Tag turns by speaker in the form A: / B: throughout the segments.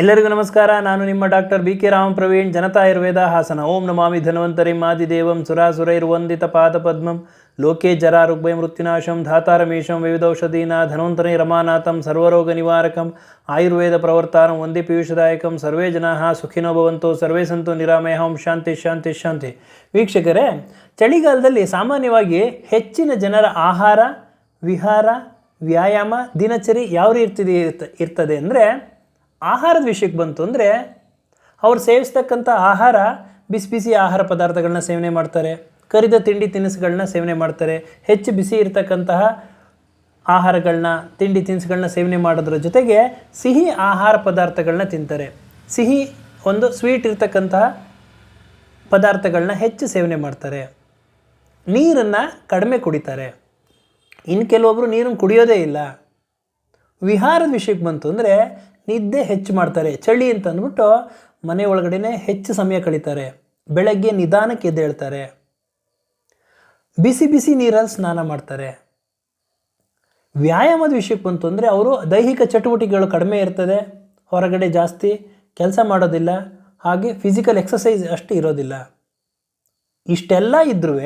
A: ಎಲ್ಲರಿಗೂ ನಮಸ್ಕಾರ. ನಾನು ನಿಮ್ಮ doctor B K Rama Praveen, Janata Ayurveda Hassan. ಓಂ ನಮಾಮಿ ಧನ್ವಂತರಿ ಮಾದಿದೇವಂ ಸುರಾಸುರೈರ್ವಂದಿತ ಪಾದಪದ್ಮಂ ಲೋಕೆ ಜರಾ ರುಗ್ಭಯ ಮೃತ್ಯುನಾಶಂ ಧಾತಾರಮೇಶಂ ವಿವಿಧೌಷಧೀನ ಧನ್ವಂತರಿ ರಮಾನಾಥಂ, ಸರ್ವರೋಗ ನಿವಾರಕಂ, ಆಯುರ್ವೇದ ಪ್ರವರ್ತಾರಂ ಒಂದೇ ಪೀಯೂಷದಾಯಕಂ, ಸರ್ವೇ ಜನಾ ಸುಖಿನೋ ಭವಂತು, ಸರ್ವೇ ಸಂತು ನಿರಾಮಯ ಓಂ ಶಾಂತಿ ಶಾಂತಿ ಶಾಂತಿ. ವೀಕ್ಷಕರೇ, ಚಳಿಗಾಲದಲ್ಲಿ ಸಾಮಾನ್ಯವಾಗಿ ಹೆಚ್ಚಿನ ಜನರ ಆಹಾರ, ವಿಹಾರ, ವ್ಯಾಯಾಮ, ದಿನಚರಿ ಯಾವ ರೀತಿ ಇರ್ತ, ಇರ್ತದೆ ಅಂದರೆ ಆಹಾರದ ವಿಷಯಕ್ಕೆ ಬಂತು ಅಂದರೆ ಅವ್ರು ಸೇವಿಸ್ತಕ್ಕಂಥ ಆಹಾರ ಬಿಸಿ ಬಿಸಿ ಆಹಾರ ಪದಾರ್ಥಗಳನ್ನ ಸೇವನೆ ಮಾಡ್ತಾರೆ. ಕರಿದ ತಿಂಡಿ ತಿನಿಸುಗಳನ್ನ ಸೇವನೆ ಮಾಡ್ತಾರೆ. ಹೆಚ್ಚು ಬಿಸಿ ಇರತಕ್ಕಂತಹ ಆಹಾರಗಳನ್ನ, ತಿಂಡಿ ತಿನಿಸುಗಳನ್ನ ಸೇವನೆ ಮಾಡೋದ್ರ ಜೊತೆಗೆ ಸಿಹಿ ಆಹಾರ ಪದಾರ್ಥಗಳನ್ನ ತಿಂತಾರೆ. ಸಿಹಿ ಒಂದು ಸ್ವೀಟ್ ಇರತಕ್ಕಂತಹ ಪದಾರ್ಥಗಳನ್ನ ಹೆಚ್ಚು ಸೇವನೆ ಮಾಡ್ತಾರೆ. ನೀರನ್ನು ಕಡಿಮೆ ಕುಡಿತಾರೆ. ಇನ್ನು ಕೆಲವೊಬ್ಬರು ನೀರನ್ನು ಕುಡಿಯೋದೇ ಇಲ್ಲ. ವಿಹಾರದ ವಿಷಯಕ್ಕೆ ಬಂತು ಅಂದರೆ ನಿದ್ದೆ ಹೆಚ್ಚು ಮಾಡ್ತಾರೆ. ಚಳಿ ಅಂತ ಅಂದ್ಬಿಟ್ಟು ಮನೆ ಒಳಗಡೆನೆ ಹೆಚ್ಚು ಸಮಯ ಕಳೀತಾರೆ. ಬೆಳಗ್ಗೆ ನಿಧಾನಕ್ಕೆ ಎದ್ದೇಳ್ತಾರೆ ಬಿಸಿ ಬಿಸಿ ನೀರಲ್ಲಿ ಸ್ನಾನ ಮಾಡ್ತಾರೆ. ವ್ಯಾಯಾಮದ ವಿಷಯಕ್ಕೆ ಬಂತು ಅಂದರೆ ಅವರು ದೈಹಿಕ ಚಟುವಟಿಕೆಗಳು ಕಡಿಮೆ ಇರ್ತದೆ. ಹೊರಗಡೆ ಜಾಸ್ತಿ ಕೆಲಸ ಮಾಡೋದಿಲ್ಲ. ಹಾಗೆ ಫಿಸಿಕಲ್ ಎಕ್ಸಸೈಸ್ ಅಷ್ಟು ಇರೋದಿಲ್ಲ. ಇಷ್ಟೆಲ್ಲ ಇದ್ರೂ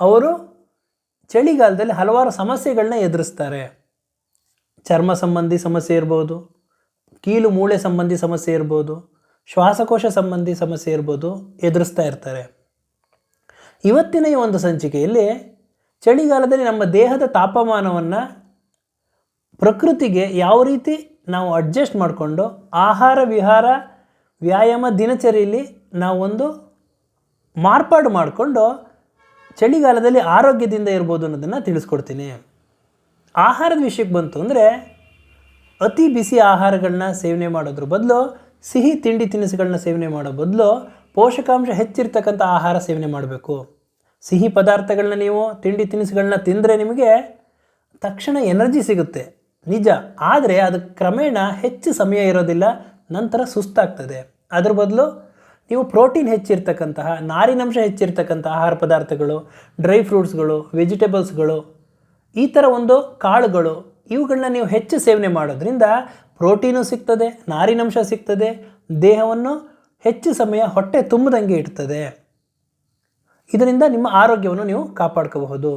A: ಅವರು ಚಳಿಗಾಲದಲ್ಲಿ ಹಲವಾರು ಸಮಸ್ಯೆಗಳನ್ನ ಎದುರಿಸ್ತಾರೆ. ಚರ್ಮ ಸಂಬಂಧಿ ಸಮಸ್ಯೆ ಇರ್ಬೋದು ಕೀಲು ಮೂಳೆ ಸಂಬಂಧಿ ಸಮಸ್ಯೆ ಇರ್ಬೋದು, ಶ್ವಾಸಕೋಶ ಸಂಬಂಧಿ ಸಮಸ್ಯೆ ಇರ್ಬೋದು ಎದುರಿಸ್ತಾ ಇರ್ತಾರೆ. ಇವತ್ತಿನ ಈ ಒಂದು ಸಂಚಿಕೆಯಲ್ಲಿ ಚಳಿಗಾಲದಲ್ಲಿ ನಮ್ಮ ದೇಹದ ತಾಪಮಾನವನ್ನು ಪ್ರಕೃತಿಗೆ ಯಾವ ರೀತಿ ನಾವು ಅಡ್ಜಸ್ಟ್ ಮಾಡಿಕೊಂಡು ಆಹಾರ, ವಿಹಾರ, ವ್ಯಾಯಾಮ, ದಿನಚರಿಯಲ್ಲಿ ನಾವೊಂದು ಮಾರ್ಪಾಡು ಮಾಡಿಕೊಂಡು ಚಳಿಗಾಲದಲ್ಲಿ ಆರೋಗ್ಯದಿಂದ ಇರ್ಬೋದು ಅನ್ನೋದನ್ನು ತಿಳಿಸ್ಕೊಡ್ತೀನಿ. ಆಹಾರದ ವಿಷಯಕ್ಕೆ ಬಂತು ಅಂದರೆ ಅತಿ ಬಿಸಿ ಆಹಾರಗಳನ್ನ ಸೇವನೆ ಮಾಡೋದ್ರ ಬದಲು ಸಿಹಿ ತಿಂಡಿ ತಿನಿಸುಗಳನ್ನ ಸೇವನೆ ಮಾಡೋ ಬದಲು ಪೋಷಕಾಂಶ ಹೆಚ್ಚಿರ್ತಕ್ಕಂಥ ಆಹಾರ ಸೇವನೆ ಮಾಡಬೇಕು. ಸಿಹಿ ಪದಾರ್ಥಗಳನ್ನ ನೀವು ತಿಂಡಿ ತಿನಿಸುಗಳನ್ನ ತಿಂದರೆ ನಿಮಗೆ ತಕ್ಷಣ ಎನರ್ಜಿ ಸಿಗುತ್ತೆ. ನಿಜ. ಆದರೆ ಅದು ಕ್ರಮೇಣ ಹೆಚ್ಚು ಸಮಯ ಇರೋದಿಲ್ಲ, ನಂತರ ಸುಸ್ತಾಗ್ತದೆ. ಅದ್ರ ಬದಲು ನೀವು ಪ್ರೋಟೀನ್ ಹೆಚ್ಚಿರ್ತಕ್ಕಂತಹ, ನಾರಿನಂಶ ಹೆಚ್ಚಿರ್ತಕ್ಕಂಥ ಆಹಾರ ಪದಾರ್ಥಗಳು, ಡ್ರೈ ಫ್ರೂಟ್ಸ್ಗಳು, ವೆಜಿಟೇಬಲ್ಸ್ಗಳು, ಈ ಥರ ಒಂದು ಕಾಳುಗಳು ಇವುಗಳನ್ನ ನೀವು ಹೆಚ್ಚು ಸೇವನೆ ಮಾಡೋದ್ರಿಂದ ಪ್ರೋಟೀನು ಸಿಗ್ತದೆ ನಾರಿನಂಶ ಸಿಗ್ತದೆ, ದೇಹವನ್ನು ಹೆಚ್ಚು ಸಮಯ ಹೊಟ್ಟೆ ತುಂಬದಂಗೆ ಇಡ್ತದೆ. ಇದರಿಂದ ನಿಮ್ಮ ಆರೋಗ್ಯವನ್ನು ನೀವು ಕಾಪಾಡ್ಕೋಬಹುದು.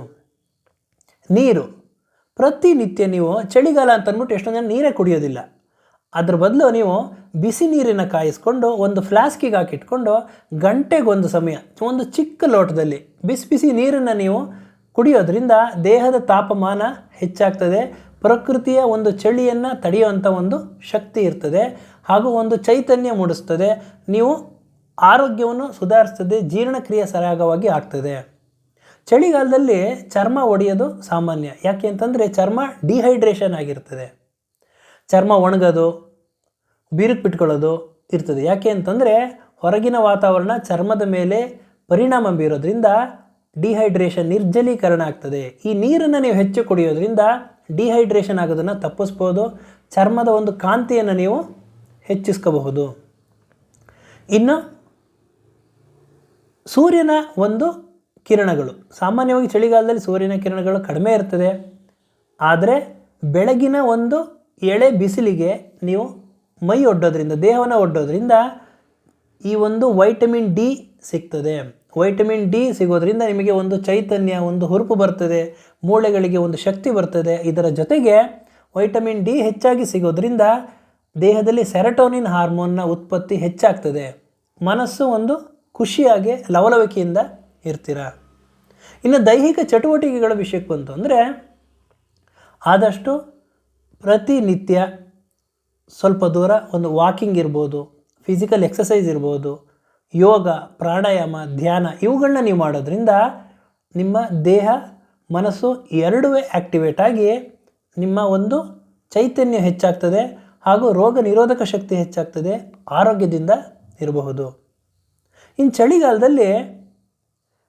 A: ನೀರು. ಪ್ರತಿನಿತ್ಯ ನೀವು ಚಳಿಗಾಲ ಅಂತ ಅಂದ್ಬಿಟ್ಟು ಎಷ್ಟೊಂದು ಜನ ನೀರೇ ಕುಡಿಯೋದಿಲ್ಲ. ಅದ್ರ ಬದಲು ನೀವು ಬಿಸಿ ನೀರನ್ನು ಕಾಯಿಸ್ಕೊಂಡು ಒಂದು ಫ್ಲಾಸ್ಕಿಗೆ ಹಾಕಿಟ್ಕೊಂಡು ಗಂಟೆಗೊಂದು ಸಮಯ, ಒಂದು ಚಿಕ್ಕ ಲೋಟದಲ್ಲಿ ಬಿಸಿ ಬಿಸಿ ನೀರನ್ನು ನೀವು ಕುಡಿಯೋದ್ರಿಂದ ದೇಹದ ತಾಪಮಾನ ಹೆಚ್ಚಾಗ್ತದೆ ಪ್ರಕೃತಿಯ ಒಂದು ಚಳಿಯನ್ನು ತಡೆಯುವಂಥ ಒಂದು ಶಕ್ತಿ ಇರ್ತದೆ ಹಾಗೂ ಒಂದು ಚೈತನ್ಯ ಮೂಡಿಸ್ತದೆ. ನೀವು ಆರೋಗ್ಯವನ್ನು ಸುಧಾರಿಸ್ತದೆ, ಜೀರ್ಣಕ್ರಿಯೆ ಸರಾಗವಾಗಿ ಆಗ್ತದೆ. ಚಳಿಗಾಲದಲ್ಲಿ ಚರ್ಮ ಒಡೆಯೋದು ಸಾಮಾನ್ಯ. ಯಾಕೆ ಅಂತಂದರೆ ಚರ್ಮ ಡಿಹೈಡ್ರೇಷನ್ ಆಗಿರ್ತದೆ. ಚರ್ಮ ಒಣಗೋದು, ಬಿರುಕು ಬಿಟ್ಕೊಳ್ಳೋದು ಇರ್ತದೆ. ಯಾಕೆ ಅಂತಂದರೆ ಹೊರಗಿನ ವಾತಾವರಣ ಚರ್ಮದ ಮೇಲೆ ಪರಿಣಾಮ ಬೀರೋದ್ರಿಂದ ಡಿಹೈಡ್ರೇಷನ್ ನಿರ್ಜಲೀಕರಣ ಆಗ್ತದೆ. ಈ ನೀರನ್ನು ನೀವು ಹೆಚ್ಚು ಕುಡಿಯೋದ್ರಿಂದ ಡಿಹೈಡ್ರೇಷನ್ ಆಗೋದನ್ನು ತಪ್ಪಿಸ್ಬೋದು. ಚರ್ಮದ ಒಂದು ಕಾಂತಿಯನ್ನು ನೀವು ಹೆಚ್ಚಿಸ್ಕೋಬಹುದು. ಇನ್ನು ಸೂರ್ಯನ ಒಂದು ಕಿರಣಗಳು. ಸಾಮಾನ್ಯವಾಗಿ ಚಳಿಗಾಲದಲ್ಲಿ ಸೂರ್ಯನ ಕಿರಣಗಳು ಕಡಿಮೆ ಇರ್ತದೆ. ಆದರೆ ಬೆಳಗಿನ ಒಂದು ಎಳೆ ಬಿಸಿಲಿಗೆ ನೀವು ಮೈ ಒಡ್ಡೋದ್ರಿಂದ, ದೇಹವನ್ನು ಒಡ್ಡೋದ್ರಿಂದ ಈ ಒಂದು ವೈಟಮಿನ್ ಡಿ ಸಿಗ್ತದೆ. ವೈಟಮಿನ್ ಡಿ ಸಿಗೋದ್ರಿಂದ ನಿಮಗೆ ಒಂದು ಚೈತನ್ಯ, ಒಂದು ಹುರುಪು ಬರ್ತದೆ, ಮೂಳೆಗಳಿಗೆ ಒಂದು ಶಕ್ತಿ ಬರ್ತದೆ. ಇದರ ಜೊತೆಗೆ ವೈಟಮಿನ್ ಡಿ ಹೆಚ್ಚಾಗಿ ಸಿಗೋದ್ರಿಂದ ದೇಹದಲ್ಲಿ ಸೆರಟೋನಿನ್ ಹಾರ್ಮೋನ್ನ ಉತ್ಪತ್ತಿ ಹೆಚ್ಚಾಗ್ತದೆ. ಮನಸ್ಸು ಒಂದು ಖುಷಿಯಾಗಿ, ಲವಲವಿಕೆಯಿಂದ ಇರ್ತೀರ. ಇನ್ನು ದೈಹಿಕ ಚಟುವಟಿಕೆಗಳ ವಿಷಯಕ್ಕೆ ಬಂತು ಅಂದರೆ ಆದಷ್ಟು ಪ್ರತಿನಿತ್ಯ ಸ್ವಲ್ಪ ದೂರ ಒಂದು ವಾಕಿಂಗ್ ಇರ್ಬೋದು, ಫಿಸಿಕಲ್ ಎಕ್ಸಸೈಸ್ ಇರ್ಬೋದು ಯೋಗ, ಪ್ರಾಣಾಯಾಮ, ಧ್ಯಾನ ಇವುಗಳನ್ನ ನೀವು ಮಾಡೋದ್ರಿಂದ ನಿಮ್ಮ ದೇಹ, ಮನಸ್ಸು ಎರಡೂ ಆ್ಯಕ್ಟಿವೇಟ್ ಆಗಿ ನಿಮ್ಮ ಒಂದು ಚೈತನ್ಯ ಹೆಚ್ಚಾಗ್ತದೆ ಹಾಗೂ ರೋಗ ನಿರೋಧಕ ಶಕ್ತಿ ಹೆಚ್ಚಾಗ್ತದೆ ಆರೋಗ್ಯದಿಂದ ಇರಬಹುದು. ಇನ್ನು ಚಳಿಗಾಲದಲ್ಲಿ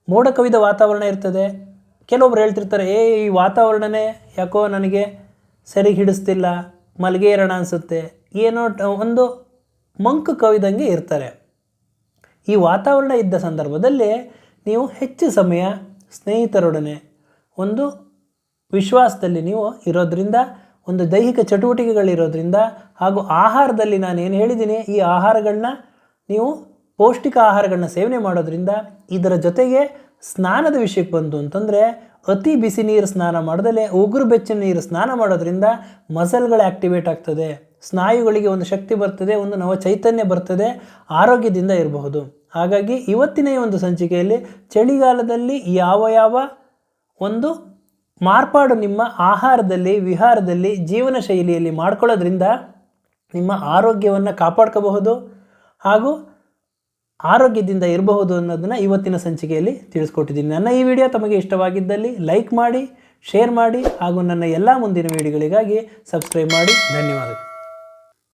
A: ಮೋಡ ಕವಿದ ವಾತಾವರಣ ಇರ್ತದೆ. ಕೆಲವೊಬ್ರು ಹೇಳ್ತಿರ್ತಾರೆ, ಏ, ಈ ವಾತಾವರಣನೇ ಯಾಕೋ ನನಗೆ ಸರಿ ಹಿಡಿಸ್ತಿಲ್ಲ, ಮಲಗೇರೋಣ ಅನಿಸುತ್ತೆ. ಏನೋ ಒಂದು ಮಂಕು ಕವಿದಂಗೆ ಇರ್ತಾರೆ. ಈ ವಾತಾವರಣ ಇದ್ದ ಸಂದರ್ಭದಲ್ಲಿ ನೀವು ಹೆಚ್ಚು ಸಮಯ ಸ್ನೇಹಿತರೊಡನೆ ಒಂದು ವಿಶ್ವಾಸದಲ್ಲಿ ನೀವು ಇರೋದರಿಂದ, ಒಂದು ದೈಹಿಕ ಚಟುವಟಿಕೆಗಳಿರೋದ್ರಿಂದ ಹಾಗೂ ಆಹಾರದಲ್ಲಿ ನಾನು ಏನು ಹೇಳಿದ್ದೀನಿ, ಈ ಆಹಾರಗಳನ್ನ ನೀವು ಪೌಷ್ಟಿಕ ಆಹಾರಗಳನ್ನ ಸೇವನೆ ಮಾಡೋದ್ರಿಂದ ಇದರ ಜೊತೆಗೆ ಸ್ನಾನದ ವಿಷಯಕ್ಕೆ ಬಂತು ಅಂತಂದರೆ ಅತಿ ಬಿಸಿ ನೀರು ಸ್ನಾನ ಮಾಡದಲ್ಲೇ ಉಗುರು ಬೆಚ್ಚಿನ ನೀರು ಸ್ನಾನ ಮಾಡೋದ್ರಿಂದ ಮಸಲ್ಗಳು ಆ್ಯಕ್ಟಿವೇಟ್ ಆಗ್ತದೆ. ಸ್ನಾಯುಗಳಿಗೆ ಒಂದು ಶಕ್ತಿ ಬರ್ತದೆ, ಒಂದು ನವ ಚೈತನ್ಯ ಬರ್ತದೆ, ಆರೋಗ್ಯದಿಂದ ಇರಬಹುದು. ಹಾಗಾಗಿ ಇವತ್ತಿನ ಈ ಒಂದು ಸಂಚಿಕೆಯಲ್ಲಿ ಚಳಿಗಾಲದಲ್ಲಿ ಯಾವ ಯಾವ ಒಂದು ಮಾರ್ಪಾಡು ನಿಮ್ಮ ಆಹಾರದಲ್ಲಿ, ವಿಹಾರದಲ್ಲಿ, ಜೀವನ ಶೈಲಿಯಲ್ಲಿ ಮಾಡ್ಕೊಳ್ಳೋದ್ರಿಂದ ನಿಮ್ಮ ಆರೋಗ್ಯವನ್ನು ಕಾಪಾಡ್ಕೋಬಹುದು. ಹಾಗೂ ಆರೋಗ್ಯದಿಂದ ಇರಬಹುದು ಅನ್ನೋದನ್ನು ಇವತ್ತಿನ ಸಂಚಿಕೆಯಲ್ಲಿ ತಿಳಿಸ್ಕೊಟ್ಟಿದ್ದೀನಿ. ನನ್ನ ಈ ವಿಡಿಯೋ ತಮಗೆ ಇಷ್ಟವಾಗಿದ್ದಲ್ಲಿ ಲೈಕ್ ಮಾಡಿ, ಶೇರ್ ಮಾಡಿ ಹಾಗೂ ನನ್ನ ಎಲ್ಲ ಮುಂದಿನ ವಿಡಿಯೋಗಳಿಗಾಗಿ ಸಬ್ಸ್ಕ್ರೈಬ್ ಮಾಡಿ. ಧನ್ಯವಾದಗಳು.